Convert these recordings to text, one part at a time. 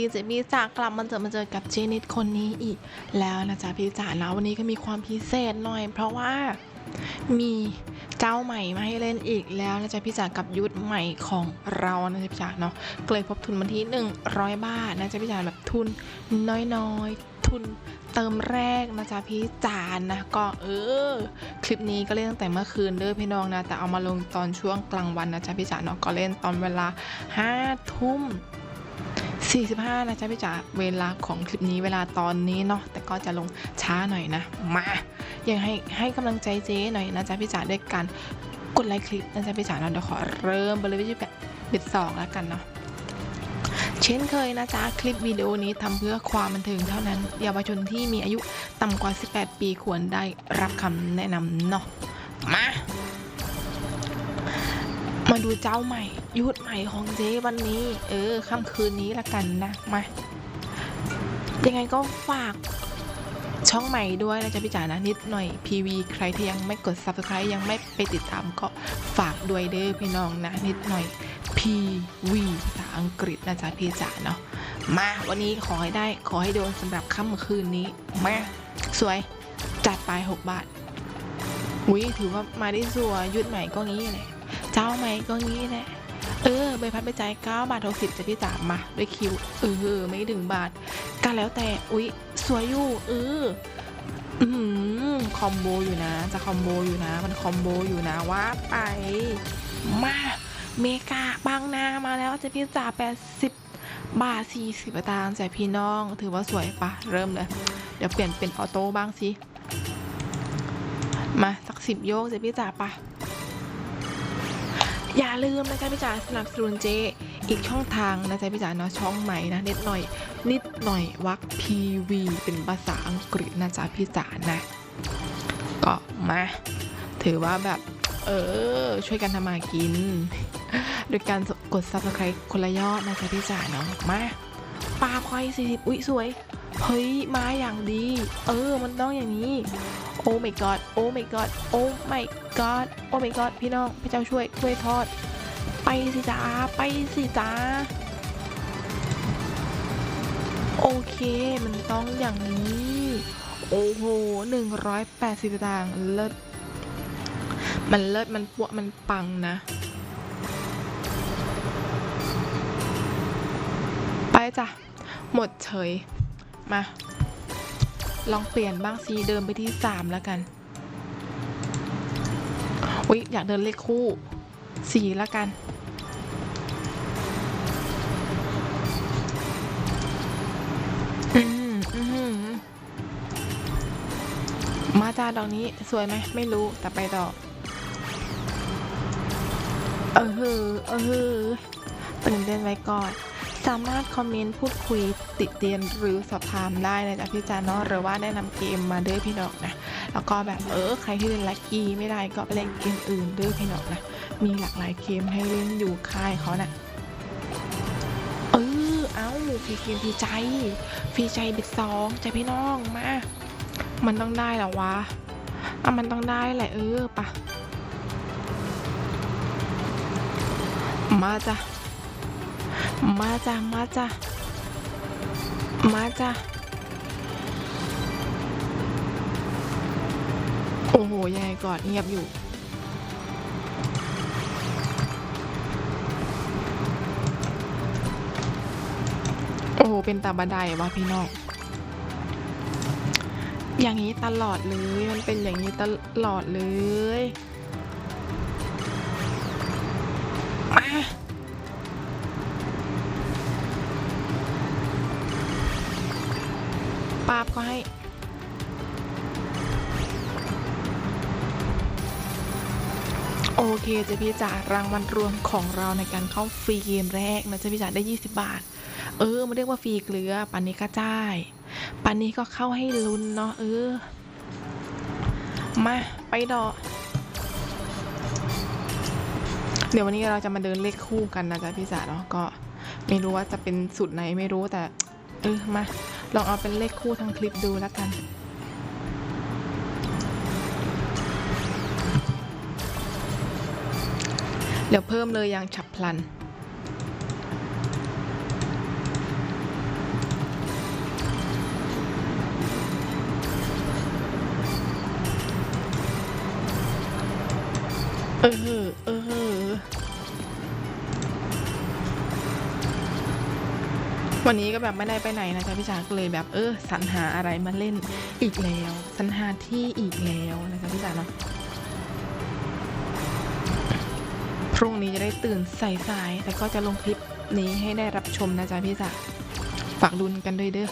ีเจมี่จากลับมาเจอมาเจอกับเจนิดคนนี้อีกแล้วนะจ๊ะพี่จ๋าแล้ววันนี้ก็มีความพิเศษหน่อย เพราะว่ามีเจ้าใหม่มาให้เล่นอีกแล้วนะจ๊ะพี่จ๋ากับยุทธใหม่ของเรานะจ๊ะพี่จ๋าเนาะเลยพบทุนมาที่ 100 บาทนะจ๊ะพี่จ๋าแบบทุนน้อยๆ ทุนเติมแรกนะจ๊ะพี่จ๋านะก็เออ คลิปนี้ก็เล่นตั้งแต่เมื่อคืนเด้อพี่น้องนะแต่เอามาลงตอนช่วงกลางวันนะจ๊ะพี่จ๋าเนาะก็เล่นตอนเวลา5ทุ่ม 45 นะจ๊ะพี่จ๋าเวลาของคลิปนี้เวลาตอนนี้เนาะแต่ก็จะลงช้าหน่อยนะ มายังให้ให้กำลังใจเจ๊หน่อยนะจ๊ะพี่จ๋าด้วยการกดไลค์คลิปนะจ๊ะพี่จ๋าเนาเดี๋ยวขอเริ่มไปเวิธีแบบบิดสองแล้วกันเนาะเช่นเคยนะจ๊ะคลิปวิดีโอนี้ทำเพื่อความบันเทิงเท่านั้นเยาวชนที่มีอายุต่ำกว่า 18 ปีควรได้รับคำแนะนำเนาะมา มาดูเจ้าใหม่ยุทใหม่ของเจ๊วันนี้ เออค่ำคืนนี้ละกันนะมายังไงก็ฝากช่องใหม่ด้วยนะจ๊ะพี่จ๋านะนิดหน่อย PV ใครที่ยังไม่กด Subscribe ยังไม่ไปติดตามก็ฝากด้วยเด้อพี่น้องนะนิดหน่อย PV ภาษาอังกฤษนะจ๊ะพี่จ๋าเนาะมาวันนี้ขอให้ได้ขอให้โดนสำหรับค่ำคืนนี้มาสวยจัดไป 6 บาทอุ้ยถือว่ามาได้สวยุทธใหม่ก็งี้เลย เจ้าไหมก็งี้แหละ เออใบพัดใบใจาย9บาทหกสิบจะพี่จ๋ามาด้วยคิว เออ ไม่ถึงบาทก็แล้วแต่ อุ๊ย สวยอยู่ เออคอมโบอยู่นะ จะคอมโบอยู่นะ มันคอมโบอยู่นะว่าไป มาเมกาบางนามาแล้วจะพี่จ๋า80บาท40ตางค์จ้ะพี่น้อง ถือว่าสวยปะเริ่มเลย เดี๋ยวเปลี่ยนเป็นออโต้บ้างสิ มาสักสิบโยกจ้ะพี่จ๋าปะ อย่าลืมนะจ๊ะพี่จ๋าสนับสนุนเจ อีกช่องทางนะจ๊ะพี่จ๋าเนาะช่องใหม่นะนิดหน่อย นิดหน่อยวัก PV เป็นภาษาอังกฤษนะจ๊ะพี่จ๋านะ ก็มาถือว่าแบบเออ ช่วยกันทำมากิน โดยการกด subscribe คนละยอดนะจ๊ะพี่จ๋าเนาะมาปลาควาย40 อุ๊ย สวย เฮ้ย มาอย่างดี เออ มันต้องอย่างนี้ โอ้ my god โอ้ my god โอ้ my god โอ้ my god พี่น้อง พระเจ้าช่วยช่วยทอด ไปสิจ้า ไปสิจ้า โอเค มันต้องอย่างนี้ โอ้โหหนึ่งร้อยแปดสิบตางเลิศ มันเลิศ มันปวมันปังนะ ไปจ้ะ หมดเฉย มา ลองเปลี่ยนบ้างซีเดินไปที่สามแล้วกันอุ๊ยอยากเดินเลขคู่สี่แล้วกันมาจ้าดอกนี้สวยไหมไม่รู้แต่ไปต่อเออฮือเออฮือตื่นเต้นไว้ก่อนามารถคอมเมนต์พูดคุยติเตียนหรือสอบถามได้นะจ๊ะพี่จาเนาะหรือว่าแนะนำเกมมาเด้อพี่นองนะ แล้วก็แบบเออใครที่เล่นลักกี้ไม่ได้ก็ไปเล่นเกมอื่นเด้อพี่นองนะ มีหลากหลายเกมให้เล่นอยู่ค่ายเขานะ่ะเออเอาฟีเกมฟีใจฟีใจบิดสองใจพี่น้องมา มันต้องได้หรอวะอะมันต้องได้แหละเออปะมาจ้ะ มาจ้ะมาจ้ะมาจ้ะโอ้โหยังไงก่อนเงียบอยู่ โอ้โหเป็นตาบันไดวะพี่น้องอย่างนี้ตลอดเลย มันเป็นอย่างนี้ตลอดเลยมา ปาบก็ให้ โอเคเจะพี่จ๋ารางวัลรวมของเราในการเข้าฟรีเกมแรกนะเจะพี่จ๋าได้ 20 บาท เออมันเรียกว่าฟรีเกลือปันนี้ก็จ่ายปันนี้ก็เข้าให้ลุ้นเนาะเออ มาไปดอเดี๋ยววันนี้เราจะมาเดินเลขคู่กันนะจ๊ะพี่จ๋าเนาะก็ไม่รู้ว่าจะเป็นสูตรไหนไม่รู้แต่ เออมา ลองเอาเป็นเลขคู่ทั้งคลิปดูแล้วกัน เดี๋ยวเพิ่มเลยอย่างฉับพลัน เออ เออ วันนี้ก็แบบไม่ได้ไปไหนนะจ๊ะพี่จ๋าก็เลยแบบเออสรรหาอะไรมาเล่นอีกแล้วสรรหาที่อีกแล้วนะจ๊ะพี่จ๋าเนาะพรุ่งนี้จะได้ตื่นสายๆแต่ก็จะลงคลิปนี้ให้ได้รับชมนะจ๊ะพี่จ๋าฝากดุนกันด้วยเด้อ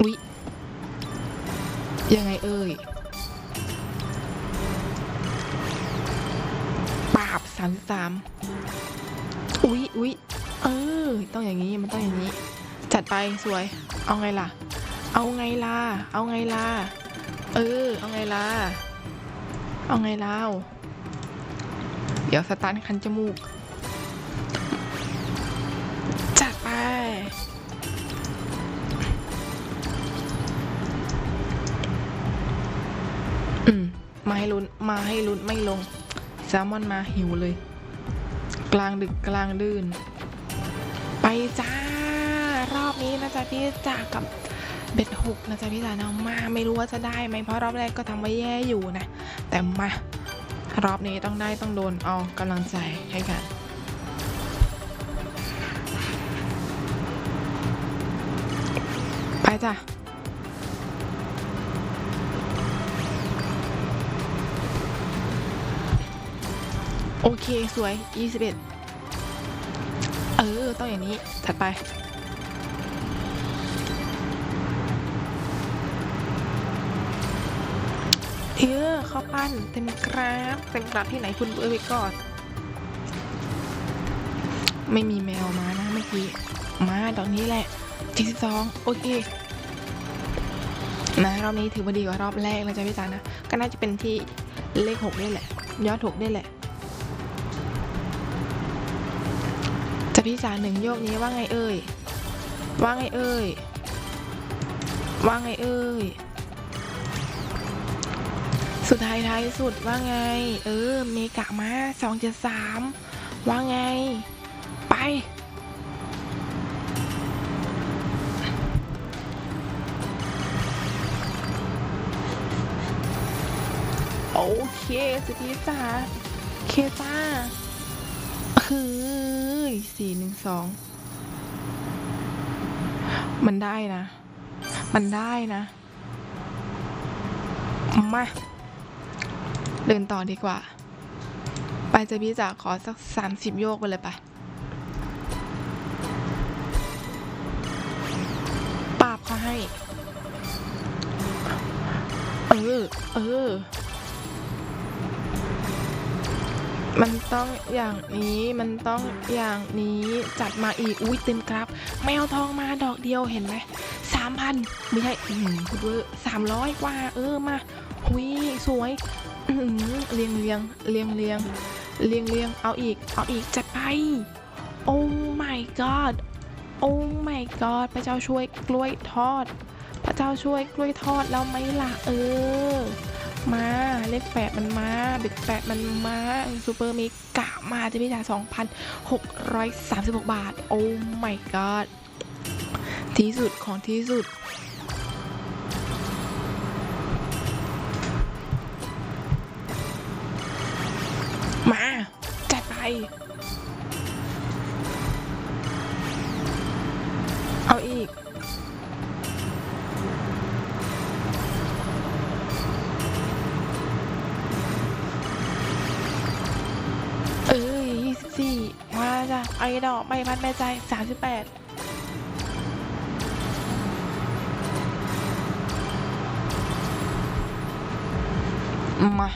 อุ๊ยยังไงเอ่ยปราบสามสามอุ๊ยอุ๊ย เออ ต้องอย่างนี้มันต้องอย่างนี้ จัดไปสวย เอาไงล่ะ เอาไงล่ะ เอาไงล่ะ เออ เอาไงล่ะ เอาไงล่ะเดี๋ยวสตาร์ทคันจมูก จัดไป อืม มาให้ลุ้น มาให้ลุ้นไม่ลง แซลมอนมาหิวเลย กลางดึกกลางดื่น จ๊ะพี่จ่ากับเบ็ดหกนะจ๊ะพี่จ่านะมาไม่รู้ว่าจะได้ไหมเพราะรอบแรกก็ทำไว้แย่อยู่นะ แต่มารอบนี้ต้องได้ต้องโดนเอากำลังใจให้กันไปจ้ะโอเค สวย 21 เออ ต้องอย่างนี้ ถัดไป เออเข้าปั้นเต็มกราฟเต็มกราฟที่ไหนคุณเออไว้ก่อนไม่มีแมวมานะเมื่อกี้มาดอกนี้แหละ72โอเคนะรอบนี้ถือว่าดีกว่ารอบแรกแล้วจ้ะพี่จานะ ก็น่าจะเป็นที่เลขหกนี่แหละ ยอดหกนี่แหละ จะพี่จ๋าหนึ่งโยกนี้ว่าไงเอ่ยว่าไงเอ่ยว่าไงเอ่ย สุดท้ายท้ายสุดว่าไง เออ เมกะมาสองเจ็ดสามว่าไง ไป โอเคสุดที่จ๋าเคจ้าคือสี่หนึ่งสองมันได้นะ มันได้นะ มา เดินต่อดีกว่า ไปจะพี่จ๋าขอสักสามสิบโยกไปเลยไปปาบเขาให้ เออ เออ มันต้องอย่างนี้ มันต้องอย่างนี้ จัดมาอีก อุ้ยเต็มกราฟไม่เอาทองมาดอกเดียวเห็นไหมสามพันไม่ใช่อืมพูดเวอร์สามร้อยกว่า เออ มา หุยสวย เรียงเรียงเรียงเรียงเรียงเรียงเอาอีก เอาอีกจัดไป โอ้ my god โอ้ my god พระเจ้าช่วยกล้วยทอด พระเจ้าช่วยกล้วยทอดแล้วไหมล่ะเออ มาเลขแปดมันมาเบ็ดแปดมันมาซูเปอร์มิกะมาจะพี่จ่าสองพันหกร้อยสามสิบหกบาท โอ้ my god ที่สุดของที่สุด เอาอีก เอ้ยยี่สิบสี่มาจ้ะไอ้ดอกใบพัดแม่ใจสามสิบแปดมา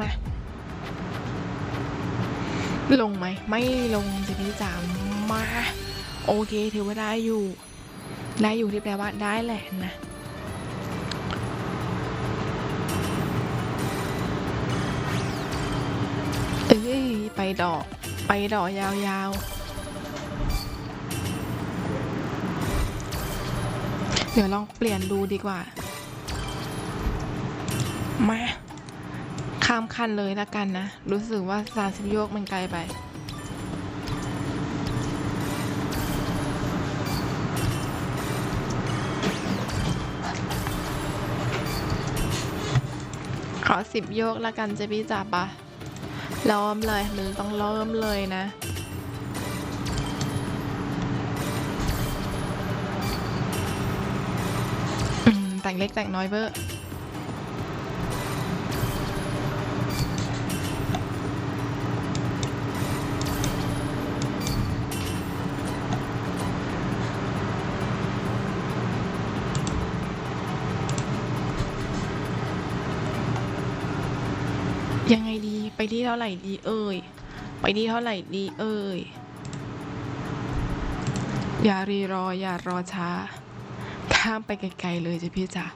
มา ลงไหม ไม่ลงจะพี่จ๋ามา โอเคถือว่าได้อยู่ ได้อยู่ที่แปลว่าได้แหละนะ เอ้ย ไปดอก ไปดอกยาวๆ เดี๋ยวลองเปลี่ยนดูดีกว่า มาามคันเลยละกันนะ รู้สึกว่าสามสิบโยกมันไกลไปขอสิบโยกละกันจะพี่จ๋าปะเริ่มเลยมันต้องเริ่มเลยนะ แต่งเล็กแต่งน้อยเบอร์ ที่เท่าไหร่ดีเอ่ย ไปที่เท่าไหร่ดีเอ่ย อย่ารีรออย่ารอช้า ข้ามไปไกลๆเลยจ้ะพี่จ๋า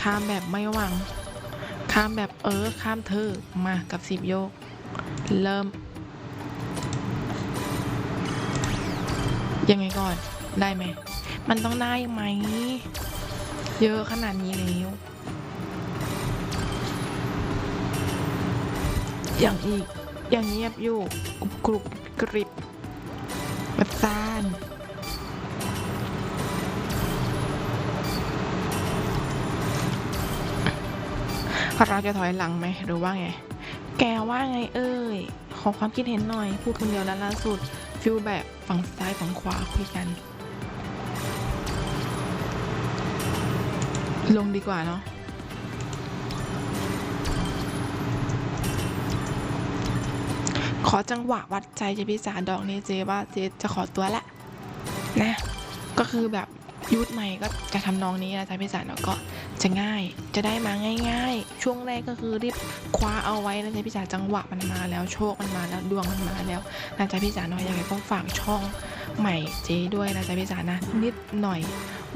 ข้ามแบบไม่หวัง ข้ามแบบเออ ข้ามเธอ มากับสิบโยก เริ่ม ยังไงก่อน ได้ไหม มันต้องได้ไหม เยอะขนาดนี้แล้ว อย่างอีก อย่างเงียบอยู่กรุบกรุบกริบแบบซานเราจะถอยหลังไหมหรือว่าไง แกว่าไงเอ่ยขอความคิดเห็นหน่อย พูดคนเดียวแล้วล่าสุด ฟิลแบบฝั่งซ้ายฝั่งขวาคุยกัน ลงดีกว่าเนาะ อจังหวะวัดใจเจพี่จ๋าดอกนี้เจว่าเจจะขอตัวละนะ ก็คือแบบยุดใหม่ก็จะทำนองนี้นะจ๊ะพี่จ๋าเนาะก็จะง่าย จะได้มาง่าย ๆ ช่วงแรกก็คือรีบคว้าเอาไว้นะจ๊ะพี่จ๋าจังหวะมันมาแล้วโชคมันมาแล้วดวงมันมาแล้วนะจ๊ะพี่จ๋าเนาะยังไงก็ฝากช่องใหม่เจด้วยนะจ๊ะพี่จ๋านะนิดหน่อย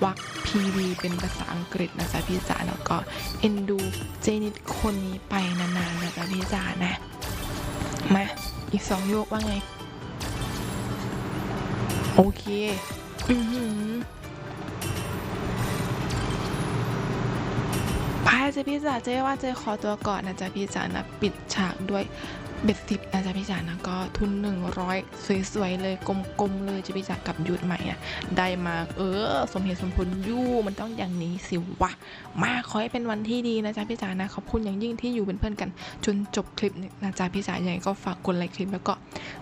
วัก PV เป็นภาษาอังกฤษนะจ๊ะพี่จ๋าเนาะก็เอ็นดูเจนิดคนนี้ไปนานๆนะจ๊ะพี่จ๋านะมา อีกสองโยกว่าไง โอเค อือหือพายเจพี่จ๋าเจ๊ว่าเจ๊ขอตัวก่อนนะจ๊ะพี่จ๋านะ ปิดฉากด้วย เบ็ดสิบนะจ๊ะพี่จ๋านะก็ทุนหนึ่งร้อยสวยๆเลยกลมๆเลยจะพี่จ๋ากับยุดใหม่อะได้มาเออ สมเหตุสมผลยู่มันต้องอย่างนี้สิวะมาขอให้เป็นวันที่ดีนะจ๊ะพี่จ๋านะขอบคุณอย่างยิ่งที่อยู่เป็นเพื่อนกัน จนจบคลิปนะจ๊ะพี่จ๋ายังไงก็ฝากกดไลค์คลิปแล้วก็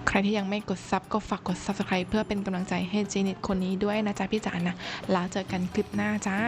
ใครที่ยังไม่กดซับก็ฝากกด subscribe เพื่อเป็นกำลังใจให้เจนิตคนนี้ด้วยนะจ๊ะพี่จ๋านะแล้วเจอกันคลิปหน้าจ้า